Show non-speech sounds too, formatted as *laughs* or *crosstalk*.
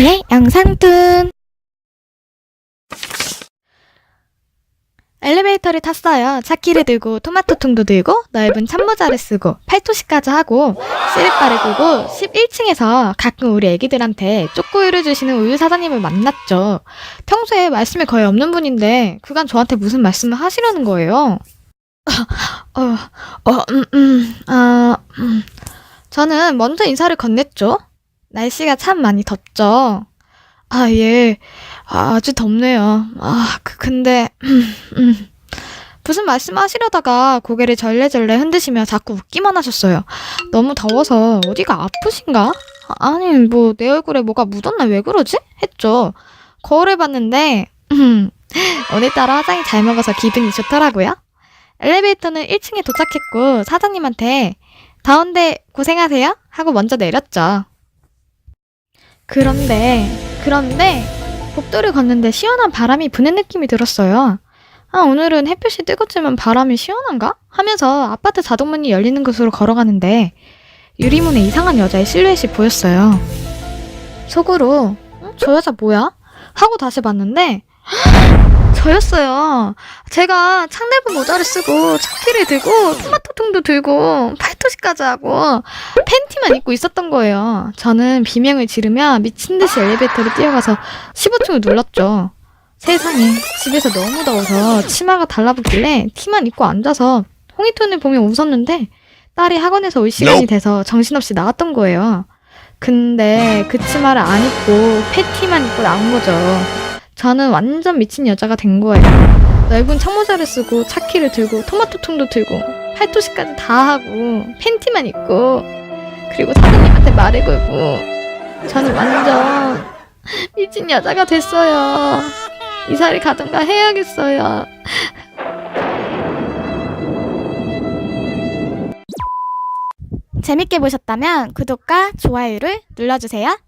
차키의 영상툰 엘리베이터를 탔어요. 차키를 들고 토마토통도 들고 넓은 참모자를 쓰고 팔토시까지 하고 시립바를 끄고 11층에서 가끔 우리 애기들한테 쪼꼬우유를 주시는 우유 사장님을 만났죠. 평소에 말씀이 거의 없는 분인데 그간 저한테 무슨 말씀을 하시려는 거예요. *laughs* 어, 어, 음, 음, 아, 음. 저는 먼저 인사를 건넸죠. 날씨가 참 많이 덥죠. 아, 예. 아, 아주 덥네요. 아, 그, 근데, 음, *clears throat* 음. 무슨 말씀 하시려다가 고개를 절레절레 흔드시며 자꾸 웃기만 하셨어요. 너무 더워서 어디가 아프신가? 아니, 뭐, 내 얼굴에 뭐가 묻었나 왜 그러지? 했죠. 거울을 봤는데, 음, *laughs* 오늘따라 화장이 잘 먹어서 기분이 좋더라고요. 엘리베이터는 1층에 도착했고, 사장님한테, 더운데 고생하세요? 하고 먼저 내렸죠. 그런데, 그런데, 복도를 걷는데 시원한 바람이 부는 느낌이 들었어요. 아, 오늘은 햇볕이 뜨겁지만 바람이 시원한가? 하면서 아파트 자동문이 열리는 곳으로 걸어가는데, 유리문에 이상한 여자의 실루엣이 보였어요. 속으로, 어? 저 여자 뭐야? 하고 다시 봤는데, 저였어요. 제가 창내부 모자를 쓰고 차키를 들고 토마토통도 들고 팔토시까지 하고 팬티만 입고 있었던 거예요. 저는 비명을 지르며 미친 듯이 엘리베이터를 뛰어가서 15층을 눌렀죠. 세상에 집에서 너무 더워서 치마가 달라붙길래 티만 입고 앉아서 홍이톤을 보며 웃었는데 딸이 학원에서 올 시간이 돼서 정신없이 나갔던 거예요. 근데 그 치마를 안 입고 패티만 입고 나온 거죠. 저는 완전 미친 여자가 된 거예요. 넓은 창모자를 쓰고 차키를 들고 토마토통도 들고 팔토시까지 다 하고 팬티만 입고 그리고 사장님한테 말을 걸고 저는 완전 *laughs* 미친 여자가 됐어요. 이사를 가든가 해야겠어요. 재밌게 보셨다면 구독과 좋아요를 눌러주세요.